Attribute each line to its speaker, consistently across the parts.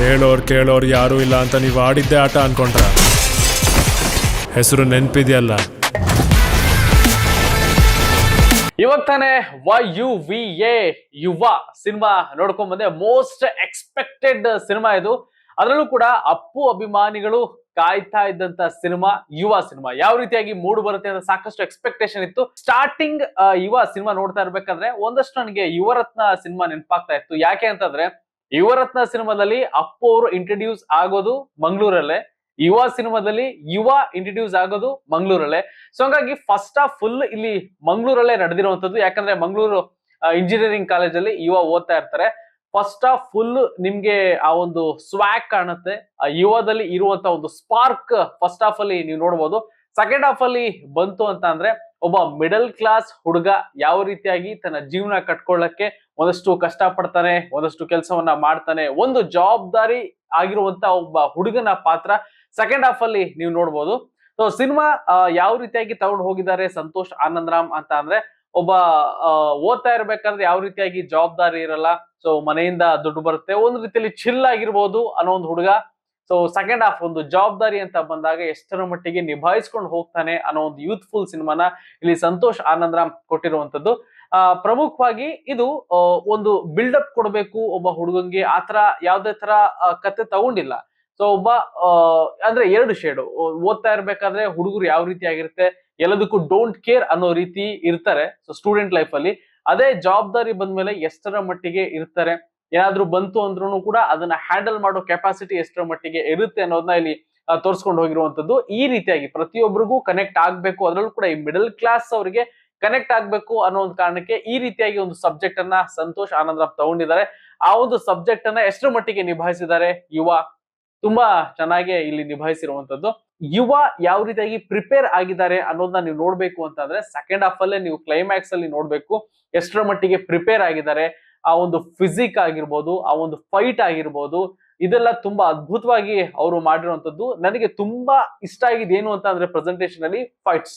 Speaker 1: ಹೇಳೋರ್ ಕೇಳೋರ್ ಯಾರೂ ಇಲ್ಲ ಅಂತ ನೀವು ಆಡಿದ್ದೆ ಆಟ ಅನ್ಕೊಂಡ್ರ? ಹೆಸರು ನೆನಪಿದೆಯಲ್ಲ?
Speaker 2: ಇವಾಗ ತಾನೇ Y U V A Yuva cinema ನೋಡ್ಕೊಂಡ್ ಬಂದೆ. ಮೋಸ್ಟ್ ಎಕ್ಸ್ಪೆಕ್ಟೆಡ್ ಸಿನಿಮಾ ಇದು. ಅದರಲ್ಲೂ ಕೂಡ ಅಪ್ಪು ಅಭಿಮಾನಿಗಳು ಕಾಯ್ತಾ ಇದ್ದಂತ ಸಿನಿಮಾ, ಯುವ ಸಿನಿಮಾ. ಯಾವ ರೀತಿಯಾಗಿ ಮೂಡ್ ಬರುತ್ತೆ ಅಂತ ಸಾಕಷ್ಟು ಎಕ್ಸ್ಪೆಕ್ಟೇಷನ್ ಇತ್ತು. ಸ್ಟಾರ್ಟಿಂಗ್ ಯುವ ಸಿನಿಮಾ ನೋಡ್ತಾ ಇರ್ಬೇಕಾದ್ರೆ ಒಂದಷ್ಟು ನನಗೆ ಯುವರತ್ನ ಸಿನಿಮಾ ನೆನಪಾಗ್ತಾ ಇತ್ತು. ಯಾಕೆ ಅಂತಂದ್ರೆ ಯುವರತ್ನ ಸಿನಿಮಾದಲ್ಲಿ ಅಪ್ಪು ಅವರು ಇಂಟ್ರಡ್ಯೂಸ್ ಆಗೋದು ಮಂಗಳೂರಲ್ಲೇ. ಯುವ ಸಿನಿಮಾದಲ್ಲಿ ಯುವ ಇಂಟ್ರಡ್ಯೂಸ್ ಆಗೋದು ಮಂಗಳೂರಲ್ಲೇ. ಸೊ ಹಂಗಾಗಿ ಫಸ್ಟ್ ಆಫ್ ಫುಲ್ ಇಲ್ಲಿ ಮಂಗಳೂರಲ್ಲೇ ನಡೆದಿರುವಂತದ್ದು ಯಾಕಂದ್ರೆ ಮಂಗಳೂರು ಇಂಜಿನಿಯರಿಂಗ್ ಕಾಲೇಜಲ್ಲಿ ಯುವ ಓದ್ತಾ ಇರ್ತಾರೆ. ಫಸ್ಟ್ ಆಫ್ ಫುಲ್ ನಿಮ್ಗೆ ಆ ಒಂದು ಸ್ವಾಕ್ ಕಾಣುತ್ತೆ. ಆ, ಯುವದಲ್ಲಿ ಇರುವಂತ ಒಂದು ಸ್ಪಾರ್ಕ್ ಫಸ್ಟ್ ಹಾಫ್ ಅಲ್ಲಿ ನೀವು ನೋಡ್ಬೋದು. ಸೆಕೆಂಡ್ ಹಾಫ್ ಅಲ್ಲಿ ಬಂತು ಅಂತ ಅಂದ್ರೆ ಒಬ್ಬ ಮಿಡಲ್ ಕ್ಲಾಸ್ ಹುಡುಗ ಯಾವ ರೀತಿಯಾಗಿ ತನ್ನ ಜೀವನ ಕಟ್ಕೊಳ್ಳಕ್ಕೆ ಒಂದಷ್ಟು ಕಷ್ಟ ಪಡ್ತಾನೆ ಒಂದಷ್ಟು ಕೆಲಸವನ್ನ ಮಾಡ್ತಾನೆ, ಒಂದು ಜವಾಬ್ದಾರಿ ಆಗಿರುವಂತ ಒಬ್ಬ ಹುಡುಗನ ಪಾತ್ರ ಸೆಕೆಂಡ್ ಹಾಫ್ ಅಲ್ಲಿ ನೀವು ನೋಡ್ಬೋದು. ಸೊ ಸಿನಿಮಾ ಯಾವ ರೀತಿಯಾಗಿ ತಗೊಂಡು ಹೋಗಿದ್ದಾರೆ ಸಂತೋಷ್, ಆನಂದ್ ರಾಮ್ ಅಂತ ಅಂದ್ರೆ, ಒಬ್ಬ ಓದ್ತಾ ಇರ್ಬೇಕಂದ್ರೆ ಯಾವ ರೀತಿಯಾಗಿ ಜವಾಬ್ದಾರಿ ಇರಲ್ಲ. ಸೊ ಮನೆಯಿಂದ ದುಡ್ಡು ಬರುತ್ತೆ, ಒಂದು ರೀತಿಯಲ್ಲಿ ಚಿಲ್ ಆಗಿರ್ಬೋದು ಅನ್ನೋ ಒಂದು ಹುಡುಗ. ಸೊ ಸೆಕೆಂಡ್ ಹಾಫ್ ಒಂದು ಜವಾಬ್ದಾರಿ ಅಂತ ಬಂದಾಗ ಎಷ್ಟರ ಮಟ್ಟಿಗೆ ನಿಭಾಯಿಸ್ಕೊಂಡು ಹೋಗ್ತಾನೆ ಅನ್ನೋ ಒಂದು ಯೂತ್ಫುಲ್ ಸಿನಿಮಾನ ಇಲ್ಲಿ ಸಂತೋಷ್, ಆನಂದ್ ರಾಮ್ ಕೊಟ್ಟಿರುವಂತದ್ದು ಪ್ರಮುಖವಾಗಿ ಇದು ಒಂದು ಬಿಲ್ಡಪ್ ಕೊಡಬೇಕು ಒಬ್ಬ ಹುಡುಗಂಗೆ. ಆತರ ಯಾವ್ದೇ ತರ ಕತೆ ತಗೊಂಡಿಲ್ಲ. ಸೊ ಒಬ್ಬ ಅಂದ್ರೆ ಎರಡು ಶೇಡು ಓದ್ತಾ ಇರ್ಬೇಕಾದ್ರೆ ಹುಡುಗರು ಯಾವ ರೀತಿ ಆಗಿರುತ್ತೆ, ಎಲ್ಲದಕ್ಕೂ ಡೋಂಟ್ ಕೇರ್ ಅನ್ನೋ ರೀತಿ ಇರ್ತಾರೆ ಸೊ ಸ್ಟೂಡೆಂಟ್ ಲೈಫ್ ಅಲ್ಲಿ. ಅದೇ ಜವಾಬ್ದಾರಿ ಬಂದ್ಮೇಲೆ ಎಷ್ಟರ ಮಟ್ಟಿಗೆ ಇರ್ತಾರೆ, ಏನಾದ್ರೂ ಬಂತು ಅಂದ್ರೂ ಕೂಡ ಅದನ್ನ ಹ್ಯಾಂಡಲ್ ಮಾಡೋ ಕೆಪಾಸಿಟಿ ಎಷ್ಟರ ಮಟ್ಟಿಗೆ ಇರುತ್ತೆ ಅನ್ನೋದನ್ನ ಇಲ್ಲಿ ತೋರಿಸ್ಕೊಂಡು ಹೋಗಿರುವಂತದ್ದು ಈ ರೀತಿಯಾಗಿ ಪ್ರತಿಯೊಬ್ಬರಿಗೂ ಕನೆಕ್ಟ್ ಆಗ್ಬೇಕು. ಅದರಲ್ಲೂ ಕೂಡ ಈ ಮಿಡಲ್ ಕ್ಲಾಸ್ ಅವರಿಗೆ ಕನೆಕ್ಟ್ ಆಗ್ಬೇಕು ಅನ್ನೋ ಒಂದು ಕಾರಣಕ್ಕೆ ಈ ರೀತಿಯಾಗಿ ಒಂದು ಸಬ್ಜೆಕ್ಟ್ ಅನ್ನ ಸಂತೋಷ್ ಆನಂದ್ ರಾವ್ ತಗೊಂಡಿದ್ದಾರೆ. ಆ ಒಂದು ಸಬ್ಜೆಕ್ಟ್ ಅನ್ನ ಎಷ್ಟರ ಮಟ್ಟಿಗೆ ನಿಭಾಯಿಸಿದ್ದಾರೆ? ಯುವ ತುಂಬಾ ಚೆನ್ನಾಗಿ ಇಲ್ಲಿ ನಿಭಾಯಿಸಿರುವಂತದ್ದು. ಯುವ ಯಾವ ರೀತಿಯಾಗಿ ಪ್ರಿಪೇರ್ ಆಗಿದ್ದಾರೆ ಅನ್ನೋದನ್ನ ನೀವು ನೋಡ್ಬೇಕು ಅಂತಂದ್ರೆ ಸೆಕೆಂಡ್ ಹಾಫ್ ಅಲ್ಲೇ ನೀವು ಕ್ಲೈಮ್ಯಾಕ್ಸ್ ಅಲ್ಲಿ ನೋಡ್ಬೇಕು ಎಷ್ಟರ ಮಟ್ಟಿಗೆ ಪ್ರಿಪೇರ್ ಆಗಿದ್ದಾರೆ. ಆ ಒಂದು ಫಿಸಿಕ್ ಆಗಿರ್ಬೋದು, ಆ ಒಂದು ಫೈಟ್ ಆಗಿರ್ಬೋದು, ಇದೆಲ್ಲ ತುಂಬಾ ಅದ್ಭುತವಾಗಿ ಅವರು ಮಾಡಿರುವಂತದ್ದು. ನನಗೆ ತುಂಬಾ ಇಷ್ಟ ಆಗಿದ್ದೇನು ಅಂತ ಅಂದ್ರೆ ಪ್ರೆಸೆಂಟೇಷನ್ ಅಲ್ಲಿ ಫೈಟ್ಸ್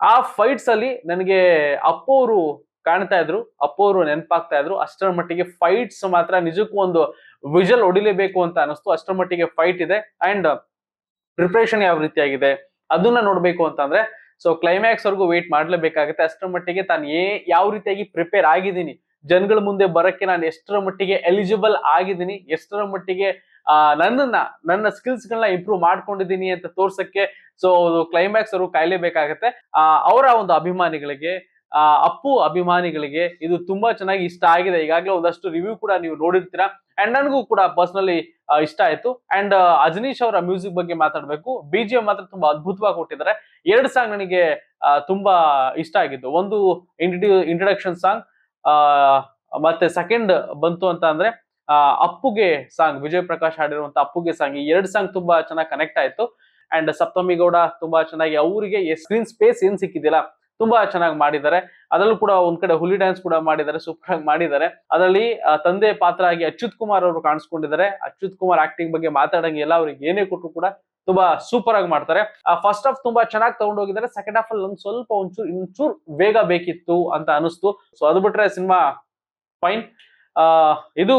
Speaker 2: ಆ ಫೈಟ್ಸ್ ಅಲ್ಲಿ ನನಗೆ ಅಪ್ಪು ಅವರು ಕಾಣ್ತಾ ಇದ್ರು, ಅಪ್ಪು ಅವರು ನೆನಪಾಗ್ತಾ ಇದ್ರು. ಅಷ್ಟರ ಮಟ್ಟಿಗೆ ಫೈಟ್ಸ್ ಮಾತ್ರ ನಿಜಕ್ಕೂ ಒಂದು ವಿಜಲ್ ಹೊಡಿಲೇಬೇಕು ಅಂತ ಅನಿಸ್ತು. ಅಷ್ಟರ ಮಟ್ಟಿಗೆ ಫೈಟ್ ಇದೆ. ಅಂಡ್ ಪ್ರಿಪ್ರೇಷನ್ ಯಾವ ರೀತಿಯಾಗಿದೆ ಅದನ್ನ ನೋಡ್ಬೇಕು ಅಂತಂದ್ರೆ ಸೊ ಕ್ಲೈಮ್ಯಾಕ್ಸ್ ವರ್ಗೂ ವೇಟ್ ಮಾಡ್ಲೇಬೇಕಾಗುತ್ತೆ. ಅಷ್ಟರ ಮಟ್ಟಿಗೆ ತಾನು ಏ, ಯಾವ ರೀತಿಯಾಗಿ ಪ್ರಿಪೇರ್ ಆಗಿದ್ದೀನಿ? ಜನಗಳ ಮುಂದೆ ಬರಕ್ಕೆ ನಾನು ಎಷ್ಟರ ಮಟ್ಟಿಗೆ ಎಲಿಜಿಬಲ್ ಆಗಿದ್ದೀನಿ? ಎಷ್ಟರ ಮಟ್ಟಿಗೆ ನನ್ನನ್ನ, ನನ್ನ ಸ್ಕಿಲ್ಸ್ ಗಳನ್ನ ಇಂಪ್ರೂವ್ ಮಾಡ್ಕೊಂಡಿದ್ದೀನಿ ಅಂತ ತೋರ್ಸಕ್ಕೆ ಸೊ ಕ್ಲೈಮ್ಯಾಕ್ಸ್ ಅವರು ಕಾಯ್ಲೇಬೇಕಾಗತ್ತೆ. ಅವರ ಒಂದು ಅಭಿಮಾನಿಗಳಿಗೆ ಅಪ್ಪು ಅಭಿಮಾನಿಗಳಿಗೆ ಇದು ತುಂಬಾ ಚೆನ್ನಾಗಿ ಇಷ್ಟ ಆಗಿದೆ. ಈಗಾಗಲೇ ಒಂದಷ್ಟು ರಿವ್ಯೂ ಕೂಡ ನೀವು ನೋಡಿರ್ತೀರಾ. ಅಂಡ್ ನನಗೂ ಕೂಡ ಪರ್ಸನಲಿ ಇಷ್ಟ ಆಯ್ತು. ಅಂಡ್ ಅಜನೀಶ್ ಅವರ ಮ್ಯೂಸಿಕ್ ಬಗ್ಗೆ ಮಾತಾಡ್ಬೇಕು. ಬಿ ಜಿ ಮಾತ್ರ ತುಂಬಾ ಅದ್ಭುತವಾಗಿ ಕೊಟ್ಟಿದ್ದಾರೆ. ಎರಡು ಸಾಂಗ್ ನನಗೆ ತುಂಬಾ ಇಷ್ಟ ಆಗಿದ್ದು. ಒಂದು ಇಂಟ್ರಡ್ಯೂ ಇಂಟ್ರಡಕ್ಷನ್ ಸಾಂಗ್ ಮತ್ತೆ ಸೆಕೆಂಡ್ ಬಂತು ಅಂತ ಅಂದ್ರೆ ಅಪ್ಪುಗೆ ಸಾಂಗ್ ವಿಜಯ್ ಪ್ರಕಾಶ್ ಹಾಡಿರುವಂತ ಅಪ್ಪುಗೆ ಸಾಂಗ್ ಈ ಎರಡು ಸಾಂಗ್ ತುಂಬಾ ಚೆನ್ನಾಗಿ ಕನೆಕ್ಟ್ ಆಯ್ತು. ಅಂಡ್ ಸಪ್ತಮಿ ಗೌಡ ತುಂಬಾ ಚೆನ್ನಾಗಿ ಅವರಿಗೆ ಸ್ಕ್ರೀನ್ ಸ್ಪೇಸ್ ಏನ್ ಸಿಕ್ಕಿದಿಲ್ಲ ತುಂಬಾ ಚೆನ್ನಾಗಿ ಮಾಡಿದ್ದಾರೆ. ಅದರಲ್ಲೂ ಕೂಡ ಒಂದ್ ಕಡೆ ಹುಲಿ ಡ್ಯಾನ್ಸ್ ಕೂಡ ಮಾಡಿದ್ದಾರೆ ಸೂಪರ್ ಆಗಿ ಮಾಡಿದ್ದಾರೆ. ಅದರಲ್ಲಿ ತಂದೆ ಪಾತ್ರ ಆಗಿ ಅಚ್ಯುತ್ ಕುಮಾರ್ ಅವರು ಕಾಣಿಸ್ಕೊಂಡಿದ್ದಾರೆ. ಅಚ್ಯುತ್ ಕುಮಾರ್ ಆಕ್ಟಿಂಗ್ ಬಗ್ಗೆ ಮಾತಾಡಂಗಿಲ್ಲ, ಅವ್ರಿಗೆ ಏನೇ ಕೊಟ್ಟರು ಕೂಡ ತುಂಬಾ ಸೂಪರ್ ಆಗಿ ಮಾಡ್ತಾರೆ. ಫಸ್ಟ್ ಹಾಫ್ ತುಂಬಾ ಚೆನ್ನಾಗಿ ತಗೊಂಡೋಗಿದ್ದಾರೆ ಸೆಕೆಂಡ್ ಹಾಫ್ ಅಲ್ಲಿ ನಂಗೆ ಸ್ವಲ್ಪ ಒಂಚೂರು ಇಂಚೂರು ಬೇಗ ಬೇಕಿತ್ತು ಅಂತ ಅನಿಸ್ತು. ಸೊ ಅದು ಬಿಟ್ರೆ ಸಿನಿಮಾ ಫೈನ್ ಇದು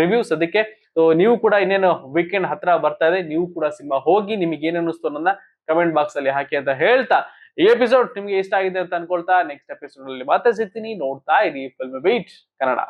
Speaker 2: ರಿವ್ಯೂಸ್ ಅದಕ್ಕೆ. ಸೊ ನೀವು ಕೂಡ ಇನ್ನೇನು ವೀಕೆಂಡ್ ಹತ್ರ ಬರ್ತಾ ಇದೆ, ನೀವು ಕೂಡ ಸಿನಿಮಾ ಹೋಗಿ ನಿಮಗೆ ಏನ್ ಅನ್ನಿಸ್ತು ಕಮೆಂಟ್ ಬಾಕ್ಸ್ ಅಲ್ಲಿ ಹಾಕಿ ಅಂತ ಹೇಳ್ತಾ. ಈ ಎಪಿಸೋಡ್ ನಿಮ್ಗೆ ಇಷ್ಟ ಆಗಿದೆ ಅಂತ ಅನ್ಕೊಳ್ತಾ ನೆಕ್ಸ್ಟ್ ಎಪಿಸೋಡ್ ಅಲ್ಲಿ ಮತ್ತೆ ಸಿಗ್ತೀನಿ. ನೋಡ್ತಾ ಇರಿ ಫಿಲ್ಮ್ ಬೀಟ್ ಕನ್ನಡ